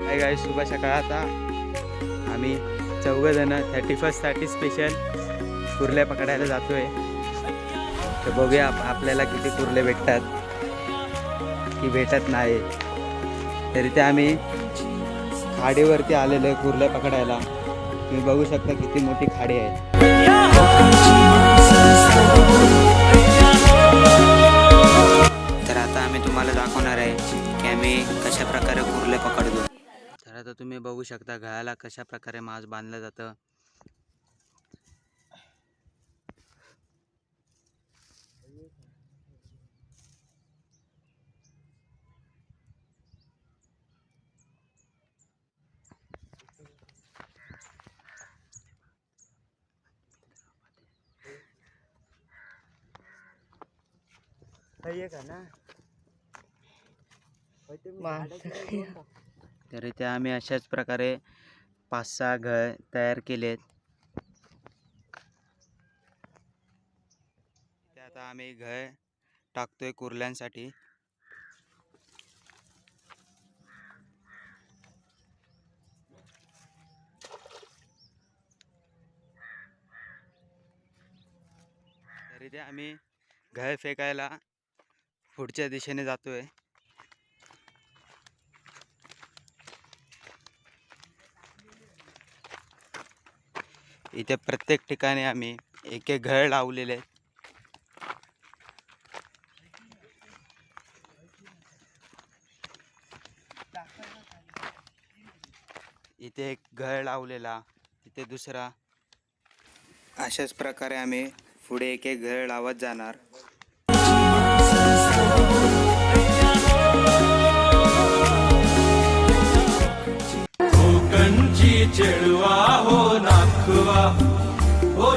काय काय शुभ सकाळ आता. आम्ही चौघ जण थर्टी फर्स्टसाठी स्पेशल कुर्ले पकडायला जातोय. तर बघूया आप- आपल्याला किती कुर्ले भेटतात की भेटत नाही. तरी ते आम्ही खाडीवरती आलेलो आहे कुर्ले पकडायला. तुम्ही बघू शकता किती मोठी खाडी आहे. तर आता आम्ही तुम्हाला दाखवणार आहे की आम्ही कशा प्रकारे कुर्ले पकडतो. आता तुम्ही बघू शकता गळ्याला कशा प्रकारे मांस बांधलं जातं. का ना. तर इथे आम्ही अशाच प्रकारे पाच सहा घर तयार केलेत. इथे आता आम्ही घर टाकतोय कुर्ल्यांसाठी. तर इथे आम्ही घर फेकायला पुढच्या दिशेने जातोय. इथे प्रत्येक ठिकाणी आम्ही एक एक घर लावलेले आहेत. इथे एक घर लावलेला तिथे दुसरा अशाच प्रकारे आम्ही पुढे एक एक घर लावत जाणार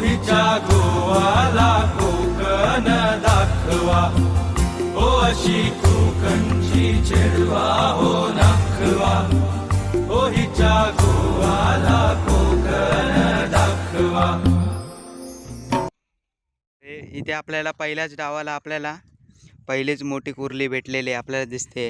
हिच्या गोवाला कोकण दाखवा. हो अशी कोकणची चेडवा हो दाखवा हो हिच्या गोवाला कोकण दाखवा. इथे आपल्याला पहिल्याच डावाला आपल्याला पहिलीच मोठी कुर्ली भेटलेली आपल्याला दिसते.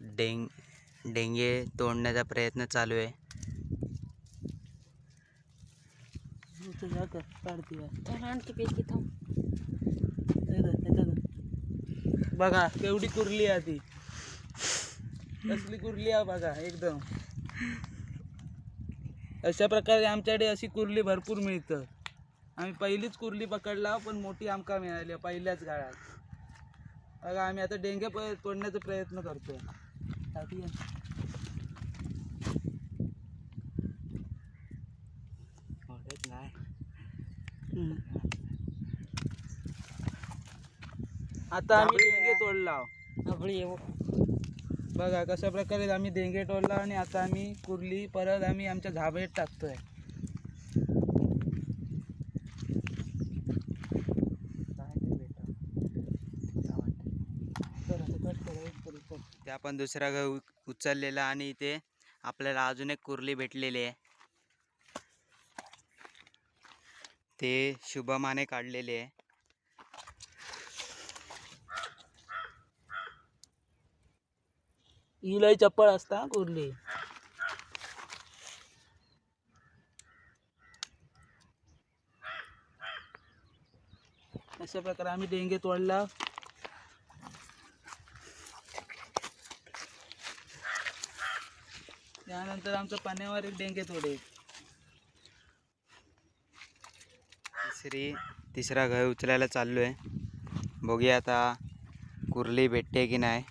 डेंग डेंगे तोडण्याचा प्रयत्न चालू आहे. बघा केवढी कुर्ली आहे ती. कसली कुर्ली आहे बघा एकदम. अशा प्रकारे आमच्याकडे अशी कुर्ली भरपूर मिळतं. आम्ही पहिलीच कुर्ली पकडला पण मोठी आमका मिळाली पहिल्याच काळात बघा आम्ही आता डेंगे तोडण्याचा प्रयत्न करतोय. हम्म. आता आम्ही डेंगे तोडला. आपली येऊ बघा कशा प्रकारे आम्ही डेंगे तोडला आणि आता आम्ही कुर्ली परत आम्ही आमच्या झाबेत टाकतोय. इथे आपण दुसरा घर उचललेला आणि इथे आपल्याला अजून एक कुर्ली भेटलेली आहे. ते शुभमाने काढलेले आहे. ही लय चप्पल असता कुर्ली. अशा प्रकारे आम्ही डेंगे तोडला. त्यानंतर आमच्या पाण्यावर एक डेंगे तोडे तिसरी तिसरा घर उचलायला चाललो आहे बघूया आता कुर्ली भेटते की नाही.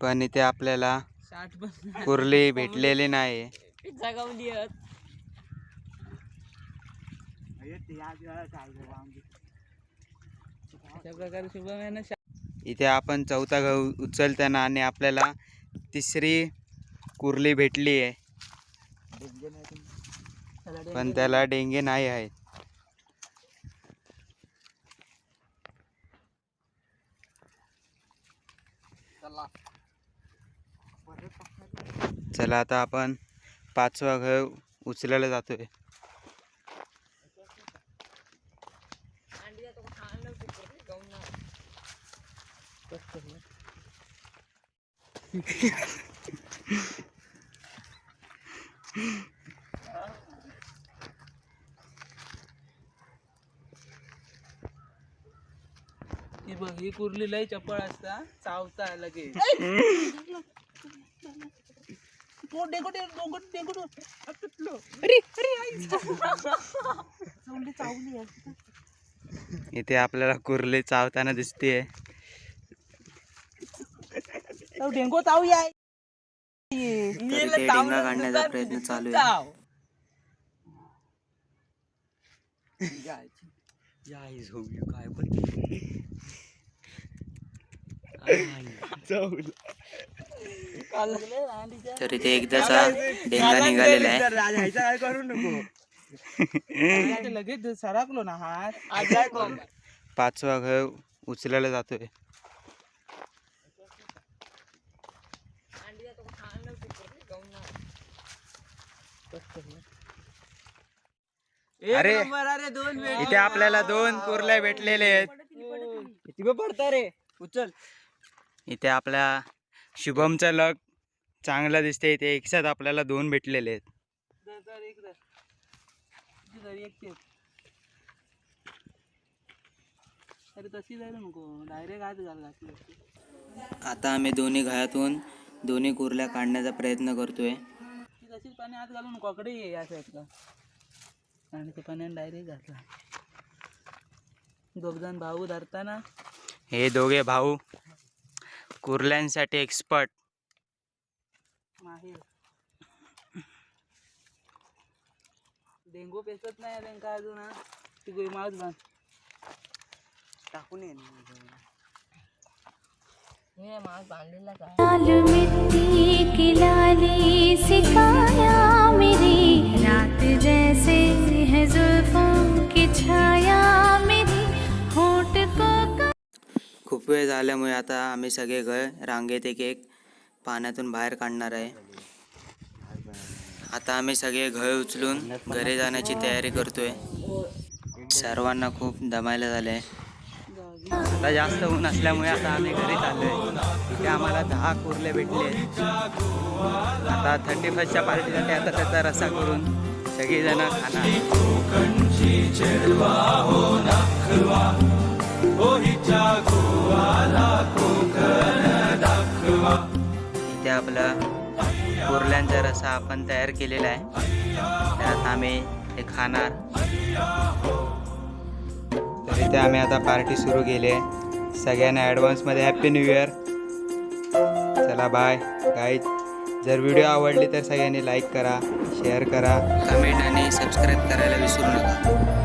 पण इथे आपल्याला कुर्ली भेटलेली नाही पिझ्झा गावली आहेत. अशा प्रकारे शुभम इथे आपण चौथा गहू उचलताना आणि आपल्याला तिसरी कुर्ली भेटली आहे. पण त्याला डेंगे नाही आहेत. चला आता आपण पाचवा घ उचलायला जातोय. ही बघ ही कुर्ली लय चपळ असता चावता लगेच ओ, डेंगू, डेंगू, डेंगू, डेंगू, डेंगू. आ, तुटलो. अरे, अरे, आई. चावली, चावली आहे. इथे आपल्याला कुर्ली चावताना दिसते डेंगू चावली आहे डेंगा काढण्याचा प्रयत्न चालू आहे. चाव. तर इथे एकदाचा डेंगा निघालेला आहे. आता लगेच सरकलो ना हात. पाचवा गहू उचलायला जातोय. अरे. अरे दोन इथे आपल्याला दोन कुर्ल्या भेटलेले आहेत. पडता रे. उचल. इथे आपल्या शुभमचा लक चांगला दिसते इथे एकसाथ आपल्याला दोन भेटलेले आहेत. अरे तशी जायला नको. डायरेक्ट हात घाल घातली. आता आम्ही दोन्ही घायातून दोन्ही कुर्ल्या काढण्याचा प्रयत्न करतोय. ती तशीच पाणी हात घालून कोकडे ये या साईडला. आणि ते पाण्याने डायरेक्ट घातला. दोघजण भाऊ धरताना. हे दोघे भाऊ कुर्ल्यांसाठी एक्सपर्ट माहीर. डेंगू पेसत नाही त्यांका अजून हा. ती गुईमाळच बांध टाकून ये मी माग बांधलेला का लाल मिट्टी की लाली मेरी। रात जैसे है जुल्फों की छाया मेरी। होट को खूप वेळ झाल्यामुळे आता आम्ही सगळे घर रांगेत एक एक पाण्यातून बाहेर काढणार आहे. आता आम्ही सगळे घर उचलून घरी जाण्याची तयारी करतोय. सर्वांना खूप दमायला झालंय. आता जास्त ऊन असल्यामुळे आता आम्ही घरी आहे इथे आम्हाला दहा कुर्ले भेटले. आता थर्टी फर्स्टच्या पार्टीसाठी आता त्याचा रस्सा करून सगळीजण खाणार. इथे आपला कुर्ल्यांचा रसा आपण तयार केलेला आहे. त्यात आम्ही हे खाणार. इथे आम्ही आता पार्टी सुरू केली आहे. सगळ्यांना ॲडव्हान्समध्ये हॅप्पी न्यू इयर चला बाय गाईज जर व्हिडिओ आवडली तर सगळ्यांनी लाईक करा शेअर करा. कमेंट आणि सबस्क्राईब करायला विसरू नका.